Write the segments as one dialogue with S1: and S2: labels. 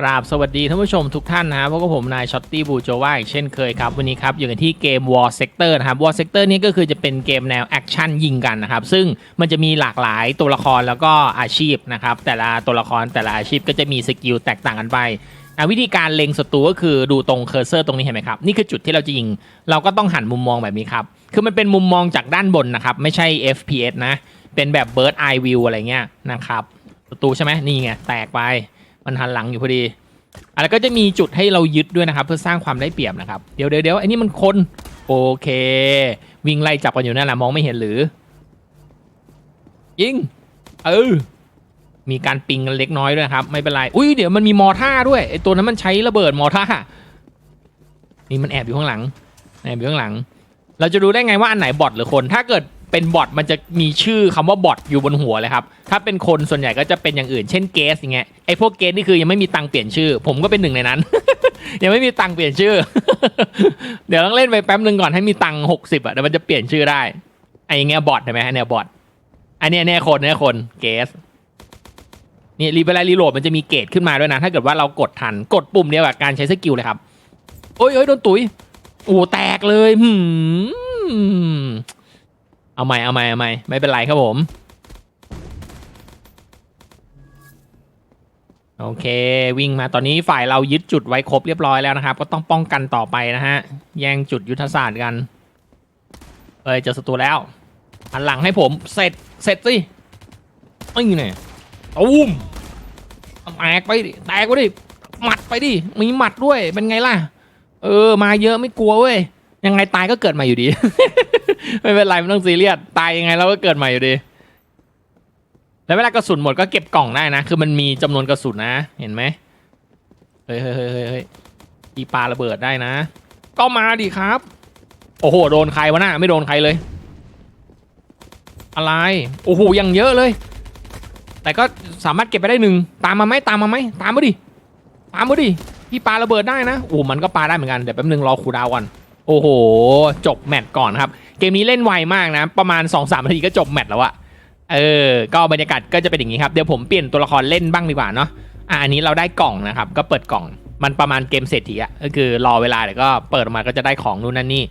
S1: กราบสวัสดีท่านผู้ชมทุกท่านนะครับพบกับผมนายช็อตตี้บูโจว่าอีกเช่นเคยครับ วันนี้ครับอยู่กันที่เกม War Sector นะครับ War Sector นี่ก็คือจะเป็นเกมแนวแอคชั่นยิงกันนะครับ ซึ่งมันจะมีหลากหลายตัวละครแล้วก็อาชีพนะครับ แต่ละตัวละครแต่ละอาชีพก็จะมีสกิลแตกต่างกันไปวิธีการเล็งศัตรูก็คือดูตรงเคอร์เซอร์ตรงนี้เห็นไหมครับ นี่คือจุดที่เราจะยิง เราก็ต้องหันมุมมองแบบนี้ครับ คือมันเป็นมุมมองจากด้านบนนะครับ ไม่ใช่ FPS นะ เป็นแบบ Bird Eye View อะไรเงี้ยนะครับศัตรูใช่ไหมนี่ไงแตกไป มันหันหลังอยู่พอดีอะแล้วก็จะมีจุดให้เรายึดด้วยนะครับ เพื่อสร้างความได้เปรียบนะครับ เดี๋ยวเดี๋ยวเดี๋ยวไอ้นี่มันคนโอเค วิ่งไล่จับกันอยู่นั่นแหละมองไม่เห็นหรือ ยิง เออ มีการปิงกันเล็กน้อยด้วยนะครับ ไม่เป็นไร อุ้ยเดี๋ยวมันมีมอท่าด้วยไอ้ตัวนั้นมันใช้ระเบิดมอท่านี่มันแอบอยู่ข้างหลังแอบอยู่ข้างหลัง เราจะรู้ได้ไงว่าอันไหนบอทหรือคน ถ้าเกิด เป็นบอทมันจะมีชื่อคำว่าบอทอยู่บนหัวเลยครับ ถ้าเป็นคนส่วนใหญ่ก็จะเป็นอย่างอื่น เช่นเกสอย่างเงี้ยไอ้พวกเกสนี่คือยังไม่มีตังเปลี่ยนชื่อ ผมก็เป็นหนึ่งในนั้น ยังไม่มีตังเปลี่ยนชื่อ เดี๋ยวต้องเล่นไปแป๊บหนึ่งก่อนให้มีตังหกสิบอะเดี๋ยวมันจะเปลี่ยนชื่อได้ไอ้อย่างเงี้ยบอทใช่ไหมอันเนี้ยบอทอันเนี้ยเนี่ยคนเนี่ยคนเกสเนี่ยรีเวลารีโหลดมันจะมีเกรดขึ้นมาด้วยนะ ถ้าเกิดว่าเรากดทันกดปุ่มเดียวกับการใช้สกิลเลยครับโอ้ยโอ้ยโดนตุ๋ยโอ้แตกเลยหืม เอาใหม่เอาใหม่เอาใหม่ไม่เป็นไรครับผม โอเค วิ่งมาตอนนี้ฝ่ายเรายึดจุดไว้ครบเรียบร้อยแล้วนะครับ ก็ต้องป้องกันต่อไปนะฮะ แย่งจุดยุทธศาสตร์กันเอ้ยเจอศัตรูแล้วหันหลังให้ผมเสร็จเสร็จสิไม่เนี่ยตูมแตกไปดิแตกไปดิหมัดไปดิมีหมัดด้วยเป็นไงล่ะ เออ มาเยอะไม่กลัวเว้ยยังไงตายก็เกิดใหม่อยู่ดี ไม่เป็นไรไม่ต้องซีเรียสตายยังไงเราก็เกิดใหม่อยู่ดี แล้วเวลากระสุนหมดก็เก็บกล่องได้นะ คือมันมีจำนวนกระสุนนะ เห็นไหมเฮ้ยเฮ้ยเฮ้ยเฮ้ยเฮ้ยอีปลาระเบิดได้นะ ก็มาดิครับ โอ้โหโดนใครวะน่ะไม่โดนใครเลย อะไรโอ้โหยังเยอะเลย แต่ก็สามารถเก็บไปได้หนึ่งตามมาไหมตามมาไหมตามมาดิตามมาดิพี่ปาระเบิดได้นะโอ้มันก็ปลาได้เหมือนกันเดี๋ยวแป๊บนึงรอคูดาวก่อนโอ้โห จบแมตช์ก่อนครับ เกมนี้เล่นไวมากนะ ประมาณ 2-3นาทีก็จบแมตช์แล้วอะเออ ก็บรรยากาศก็จะเป็นอย่างนี้ครับ เดี๋ยวผมเปลี่ยนตัวละครเล่นบ้างดีกว่าเนาะ อะอันนี้เราได้กล่องนะครับ ก็เปิดกล่อง มันประมาณเกมเศรษฐีอะก็คือรอเวลาเดี๋ยวก็เปิดออกมาก็จะได้ของนู่นนั่นนี่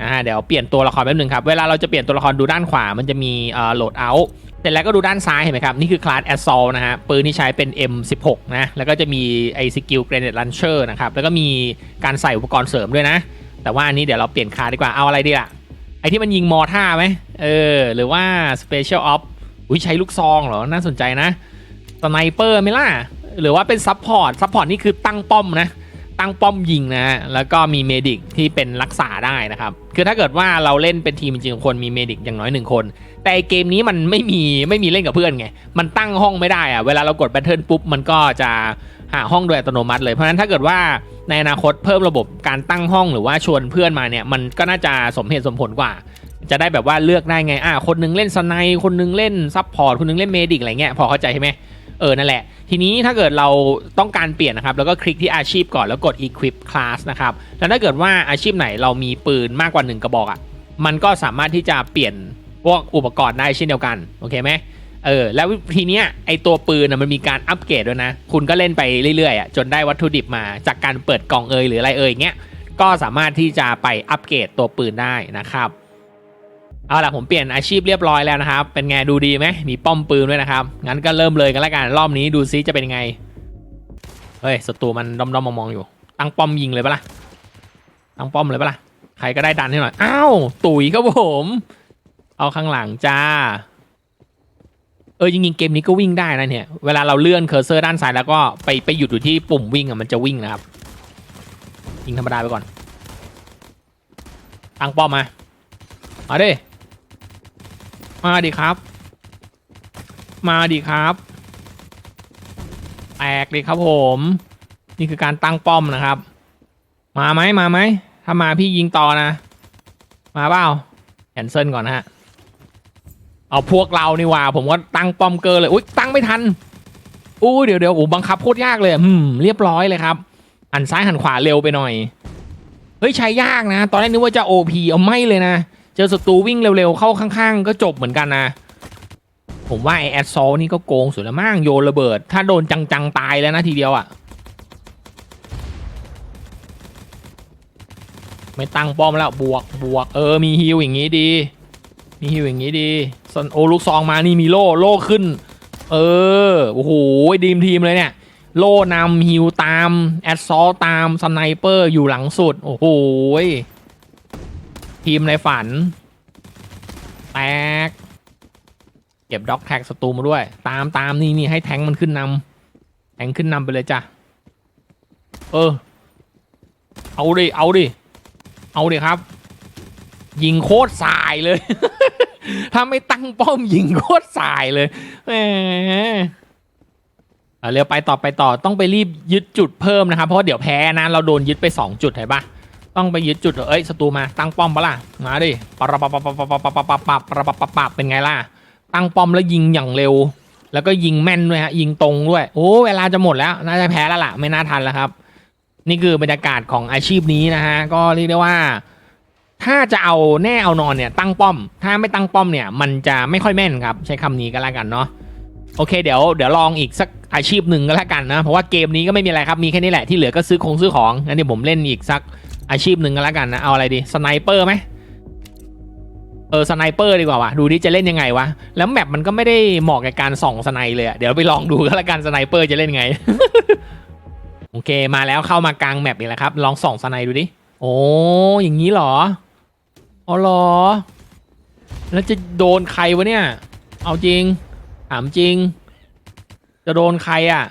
S1: นะฮะเดี๋ยวเปลี่ยนตัวละครแป๊บนึงครับ เวลาเราจะเปลี่ยนตัวละครดูด้านขวา มันจะมีเอ่อโหลดเอาท์เสร็จแล้วก็ดูด้านซ้ายเห็นไหมครับ นี่คือคลาสแอสซอลนะฮะ ปืนที่ใช้เป็น M16 นะ แล้วก็จะมีไอสกิลเกรเนตลันเชอร์นะครับ แล้วก็มีการใส่อุปกรณ์เสริมด้วยนะ แต่ว่าอันนี้เดี๋ยวเราเปลี่ยนคลาสดีกว่า เอาอะไรดีล่ะ ไอที่มันยิงมอท่าไหมเออ หรือว่า Special Op อุ้ยใช้ลูกซองเหรอ น่าสนใจนะสไนเปอร์ไหมล่ะ หรือว่าเป็นซับพอร์ตซับพอร์ตนี่คือตั้งป้อมนะ ตั้งป้อมยิงนะ แล้วก็มีเมดิกที่เป็นรักษาได้นะครับ คือถ้าเกิดว่าเราเล่นเป็นทีมจริงๆคนมีเมดิกอย่างน้อยหนึ่งคน แต่เกมนี้มันไม่มีไม่มีเล่นกับเพื่อนไง มันตั้งห้องไม่ได้อะเวลาเรากดแบทเทิลปุ๊บมันก็จะหาห้องโดยอัตโนมัติเลย เพราะฉะนั้นถ้าเกิดว่า ในอนาคตเพิ่มระบบการตั้งห้องหรือว่าชวนเพื่อนมาเนี่ยมันก็น่าจะสมเหตุสมผลกว่า จะได้แบบว่าเลือกได้ไงอะคนนึงเล่นสไนด์คนนึงเล่นซับพอร์ตคนนึงเล่นเมดิกอะไรเงี้ยพอเข้าใจใช่ไหมเออนั่นแหละ ทีนี้ถ้าเกิดเราต้องการเปลี่ยนนะครับแล้วก็คลิกที่อาชีพก่อนแล้วกด equip class นะครับแล้วถ้าเกิดว่าอาชีพไหนเรามีปืนมากกว่า 1 กระบอกอะมันก็สามารถที่จะเปลี่ยนพวกอุปกรณ์ได้เช่นเดียวกันโอเคไหม เออแล้วทีเนี้ยไอตัวปืนนะมันมีการอัปเกรดด้วยนะ คุณก็เล่นไปเรื่อยๆอะจนได้วัตถุดิบมาจากการเปิดกล่องเอยหรืออะไรเอยเงี้ยก็สามารถที่จะไปอัปเกรดตัวปืนได้นะครับเอาล่ะผมเปลี่ยนอาชีพเรียบร้อยแล้วนะครับ เป็นไงดูดีไหมมีป้อมปืนด้วยนะครับ งั้นก็เริ่มเลยกันล้วกันรอบนี้ดูซิจะเป็นไงเฮ้ยศัตรูมันด้อมๆมองๆอยู่ ตั้งป้อมยิงเลยปะล่ะตั้งป้อมเลยปะล่ะใครก็ได้ดันให้หน่อยอ้าวตุ๋ยครับผม เอาข้างหลังจ้า ออจริงๆเกมนี้ก็วิ่งได้นะเนี่ย เวลาเราเลื่อนเคอร์เซอร์ด้านซ้ายแล้วก็ไปไปหยุดอยู่ที่ปุ่มวิ่งอะมันจะวิ่งนะครับ ยิงธรรมดาไปก่อน ตั้งป้อมมา มาดิ มาดิครับ มาดิครับแตกดิครับผม นี่คือการตั้งป้อมนะครับ มาไหมมาไหมถ้ามาพี่ยิงต่อนะ มาเปล่าแคนเซิลก่อนนะฮะ เอาพวกเรานี่ว่า ผมก็ตั้งปอมเกินเลยอุ้ยตั้งไม่ทันอู้เดี๋ยวเดี๋ยวอู้บังคับโคตรยากเลยอืมเรียบร้อยเลยครับหันซ้ายหันขวาเร็วไปหน่อยเฮ้ยใช้ยากนะ ตอนแรกนึกว่าจะโอพีเอาไม่เลยนะ เจอศัตรูวิ่งเร็วๆเข้าข้างๆ ก็จบเหมือนกันนะ ผมว่าไอแอดโซนี่ก็โกงสุดละมั่งโยนระเบิด ถ้าโดนจังๆตายแล้วนะทีเดียวอะ่ะไม่ตั้งป้อมแล้วบวกบวกเออมีฮิวอย่างงี้ดี มีฮิวอย่างงี้ดีส่วนโอลูกซองมานี่มีโล่โล่ขึ้น เออโอ้โหดีมทีมเลยเนี่ย โล่นำฮิวตาม แอดซอลตามสไนเปอร์อยู่หลังสุด โอ้โหทีมในฝัน แตก เก็บด็อกแท็กศัตรูมาด้วย ตามตามนี่นี่ให้แทงมันขึ้นนำแทงขึ้นนำไปเลยจ้ะ เออ เอาดิ เอาดิ เอาดิครับ ยิงโคตรสายเลย ถ้าไม่ตั้งป้อมยิงโคตรสายเลยแหมอะเร็วไปต่อไปต่อต้องไปรีบยึดจุดเพิ่มนะครับ เพราะเดี๋ยวแพ้นะเราโดนยึดไป 2 จุดเห็นปะต้องไปยึดจุดเอ้ยศัตรูมาตั้งป้อมปะล่ะมาดิปะปะปะปะปะปะปะปะปะปะปะปะปะปะเป็นไงล่ะ ตั้งป้อมแล้วยิงอย่างเร็ว แล้วก็ยิงแม่นด้วยฮะยิงตรงด้วยโอ้เวลาจะหมดแล้วน่าจะแพ้แล้วล่ะไม่น่าทันแล้วครับ นี่คือบรรยากาศของอาชีพนี้นะฮะก็เรียกได้ว่า ถ้าจะเอาแน่เอานอนเนี่ยตั้งป้อม ถ้าไม่ตั้งป้อมเนี่ย มันจะไม่ค่อยแม่นครับ ใช้คำนี้ก็แล้วกันเนาะโอเคเดี๋ยวเดี๋ยวลองอีกสักอาชีพหนึ่งก็แล้วกันนะ เพราะว่าเกมนี้ก็ไม่มีอะไรครับ มีแค่นี้แหละที่เหลือก็ซื้อของซื้อของงั้นเดี๋ยวผมเล่นอีกสักอาชีพหนึ่งก็แล้วกันนะ เอาอะไรดีสไนเปอร์ไหมเออสไนเปอร์ดีกว่าว่ะดูดิจะเล่นยังไงวะแล้วแมปมันก็ไม่ได้เหมาะกับการส่องสไนเลยเดี๋ยวไปลองดูก็แล้วกันสไนเปอร์จะเล่นไงโอเคมาแล้วเข้ามากลางแมปอีกแล้วครับ ลองส่องสไนดูดิโอ้อย่างนี้เหรอ อ๋อเหรอ แล้วจะโดนใครวะเนี่ย เอาจริง ถามจริง จะโดนใครอะ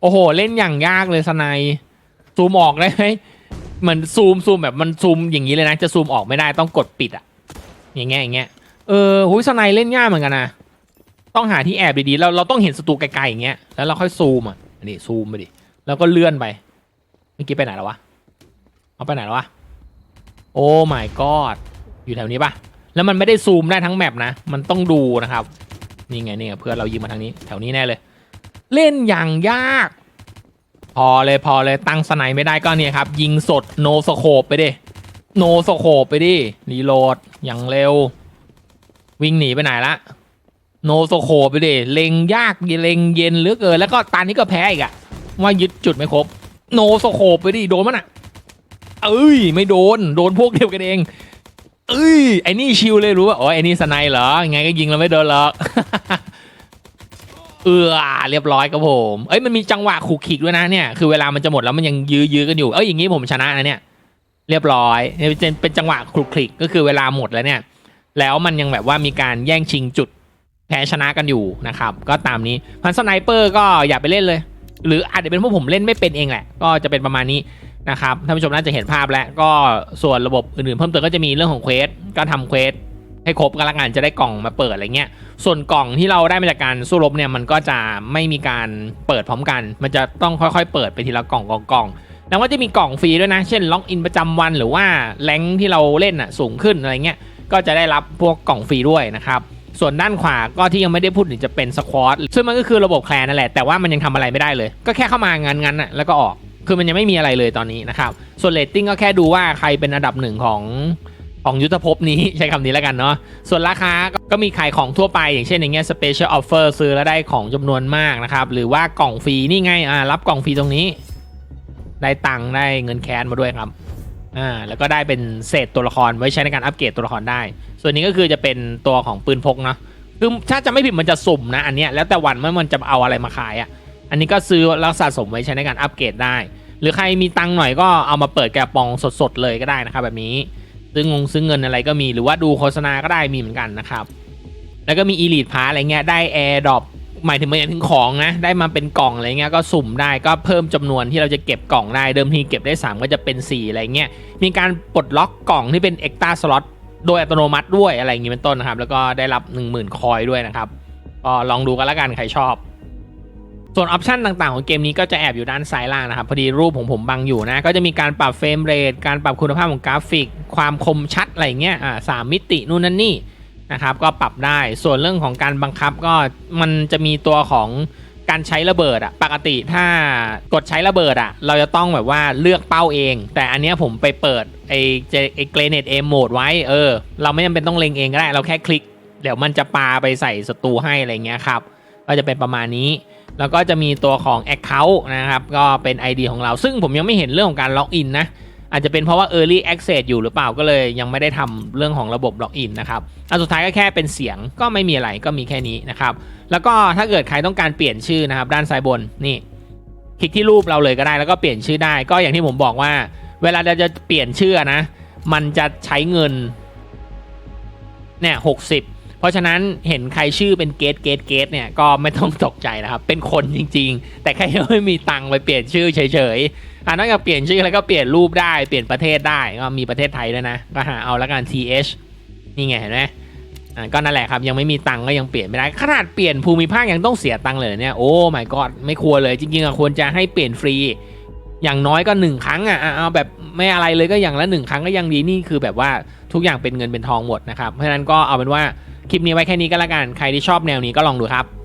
S1: โอ้โห เล่นอย่างยากเลยสไนยซูมออกได้ไหมเหมือนซูมซูมแบบมันซูมอย่างนี้เลยนะ จะซูมออกไม่ได้ต้องกดปิดอะ อย่างเงี้ยอย่างเงี้ย เออหุยสไนยเล่นยากเหมือนกันนะ ต้องหาที่แอบดีๆ เราเราต้องเห็นศัตรูไกลๆอย่างเงี้ย แล้วเราค่อยซูมอะนี่ซูมไปดิ แล้วก็เลื่อนไป เมื่อกี้ไปไหนแล้ววะ เอาไปไหนแล้ววะ โอ้ my god อยู่แถวนี้ปะแล้วมันไม่ได้ซูมได้ทั้งแมปนะ มันต้องดูนะครับ นี่ไงนี่ไงเพื่อนเรายิงมาทางนี้ แถวนี้แน่เลย เล่นอย่างยาก พอเลยพอเลยตั้งสไนไม่ได้ก็เนี่ยครับ ยิงสดโนสโคปไปดิโนสโคปไปดิรีโหลดอย่างเร็ว วิ่งหนีไปไหนละโนสโคปไปดิเล็งยากเล็งเย็นเหลือเกินแล้วก็ตานนี้ก็แพ้อีกอะว่ายึดจุดไม่ครบ โนสโคปไปดิโดนมันอะ เอ้ย ไม่โดน โดนพวกเดียวกันเอง เอ้ย ไอ้นี่ชิวเลยรู้ว่าอ้ยไอ้นี่สไนเหรอ ไงก็ยิงเราไม่โดนหรอก เออเรียบร้อยครับผม เอ้ย มันมีจังหวะขู่ขิกด้วยนะเนี่ย คือเวลามันจะหมดแล้วมันยังยื้อยื้อกันอยู่ เอ้ย อย่างงี้ผมชนะนะเนี่ย เรียบร้อยเนี่ยเป็นเป็นจังหวะคลุกคลิกก็คือเวลาหมดแล้วเนี่ย แล้วมันยังแบบว่ามีการแย่งชิงจุดแพ้ชนะกันอยู่นะครับ ก็ตามนี้พันสไนเปอร์ก็อย่าไปเล่นเลย หรืออาจจะเป็นเพราะผมเล่นไม่เป็นเองแหละ ก็จะเป็นประมาณนี้ นะครับท่านผู้ชมน่าจะเห็นภาพแล้วก็ส่วนระบบอื่นๆ เพิ่มเติมก็จะมีเรื่องของเควสก็ทำเควสให้ครบก็แล้วกันจะได้กล่องมาเปิดอะไรเงี้ย ส่วนกล่องที่เราได้มาจากการสู้รบเนี่ยมันก็จะไม่มีการเปิดพร้อมกัน มันจะต้องค่อยๆ เปิดไปทีละกล่องกล่องกล่องแล้วก็จะมีกล่องฟรีด้วยนะ เช่นล็อกอินประจำวันหรือว่าแรงที่เราเล่นอะสูงขึ้นอะไรเงี้ย ก็จะได้รับพวกกล่องฟรีด้วยนะครับ ส่วนด้านขวาก็ที่ยังไม่ได้พูดถึงจะเป็นสควอตซึ่งมันก็คือระบบแคลนนั่นแหละ แต่ว่ามันยังทำอะไรไม่ได้เลย ก็แค่เข้ามางานงันน่ะแล้วก็ออก คือมันยังไม่มีอะไรเลยตอนนี้นะครับ ส่วนเรตติ้งก็แค่ดูว่าใครเป็นอันดับหนึ่งของของยุทธภพนี้ใช้คำนี้แล้วกันเนาะ ส่วนราคาก็มีขายของทั่วไป อย่างเช่นอย่างเงี้ย special offer ซื้อแล้วได้ของจำนวนมากนะครับ หรือว่ากล่องฟรีนี่ไงอ่ารับกล่องฟรีตรงนี้ ได้ตังค์ได้เงินแคนมาด้วยครับอ่าแล้วก็ได้เป็นเศษตัวละครไว้ใช้ในการอัปเกรดตัวละครได้ ส่วนนี้ก็คือจะเป็นตัวของปืนพกเนาะคือถ้าจะไม่ผิดมันจะสุ่มนะอันเนี้ยแล้วแต่วันว่ามันจะเอาอะไรมาขายอะ่ะ อันนี้ก็ซื้อแล้วสะสมไว้ใช้ในการอัปเกรดได้ หรือใครมีตังหน่อยก็เอามาเปิดแกะปองสดๆเลยก็ได้นะครับแบบนี้ซื้องงซื้อเงินอะไรก็มีหรือว่าดูโฆษณาก็ได้มีเหมือนกันนะครับ แล้วก็มีอีลิทพาอะไรเงี้ยได้แอร์ดรอปหมายถึงหมายถึงของนะได้มาเป็นกล่องอะไรเงี้ยก็สุ่มได้ก็เพิ่มจำนวนที่เราจะเก็บกล่องได้เดิมทีเก็บได้ 3 ก็จะเป็น 4 อะไรเงี้ยมีการปลดล็อกกล่องที่เป็นเอ็กตาสล็อตโดยอัตโนมัติด้วยอะไรอย่างงี้เป็นต้นนะครับ แล้วก็ได้รับ 10,000 คอยด้วยนะครับก็ลองดูกันล้วกันใครชอบ ส่วนออปชันต่างๆ ของเกมนี้ก็จะแอบอยู่ด้านซ้ายล่างนะครับพอดีรูปของผมบังอยู่นะก็จะมีการปรับเฟรมเรทการปรับคุณภาพของกราฟิก ความคมชัดอะไรเงี้ยอ่าสามมิตินู่นนั่นนี่นะครับก็ปรับได้ส่วนเรื่องของการบังคับก็มันจะมีตัวของการใช้ระเบิดอะปกติถ้ากดใช้ระเบิดอะเราจะต้องแบบว่าเลือกเป้าเอง แต่อันเนี้ยผมไปเปิดไอ้เจไอ้เกรเนตเอมโหมดไว้เออ เราไม่จำเป็นต้องเล็งเองก็ได้ เราแค่คลิก เดี๋ยวมันจะปาไปใส่ศัตรูให้อะไรเงี้ยครับ ก็จะเป็นประมาณนี้ แล้วก็จะมีตัวของ Account นะครับ ก็เป็น ID ของเรา ซึ่งผมยังไม่เห็นเรื่องของการล็อกอินนะ อาจจะเป็นเพราะว่า Early Access อยู่หรือเปล่าก็เลย ยังไม่ได้ทำเรื่องของระบบล็อกอินนะครับ อันสุดท้ายก็แค่เป็นเสียงก็ไม่มีอะไรก็มีแค่นี้นะครับ แล้วก็ถ้าเกิดใครต้องการเปลี่ยนชื่อนะครับ ด้านซ้ายบนนี่คลิกที่รูปเราเลยก็ได้แล้วก็เปลี่ยนชื่อได้ ก็อย่างที่ผมบอกว่า เวลาเราจะเปลี่ยนชื่อนะ มันจะใช้เงินเนี่ยหกสิบ ราะฉะนั้นเห็นใครชื่อเป็นเกตเกตเกตเนี่ยก็ไม่ต้องตกใจนะครับ เป็นคนจริง ๆ แต่แค่ยังไม่มีตังค์ไปเปลี่ยนชื่อเฉยๆอ่านอกจากเปลี่ยนชื่อแล้วก็เปลี่ยนรูปได้เปลี่ยนประเทศได้ก็มีประเทศไทยด้วยนะก็หาเอาล้วกัน th นี่ไงเห็นไหมอ่าก็นั่นแหละครับยังไม่มีตังค์ก็ยังเปลี่ยนไม่ได้ขนาดเปลี่ยนภูมิภาคยังต้องเสียตังค์เลยเนี่ยโอ้ my god ไม่ควรเลยจริงๆอะควรจะให้เปลี่ยนฟรี อย่างน้อยก็หนึ่งครั้งอะอะเอาแบบไม่อะไรเลยก็อย่างละหนึ่งครั้งก็ยังดีนี่คือแบบว่าทุกอย่างเป็นเงินเป็นทองหมดนะครับเพราะฉะนั้นก็เอาเป็นว่า คลิปนี้ไว้แค่นี้ก็แล้วกัน ใครที่ชอบแนวนี้ก็ลองดูครับ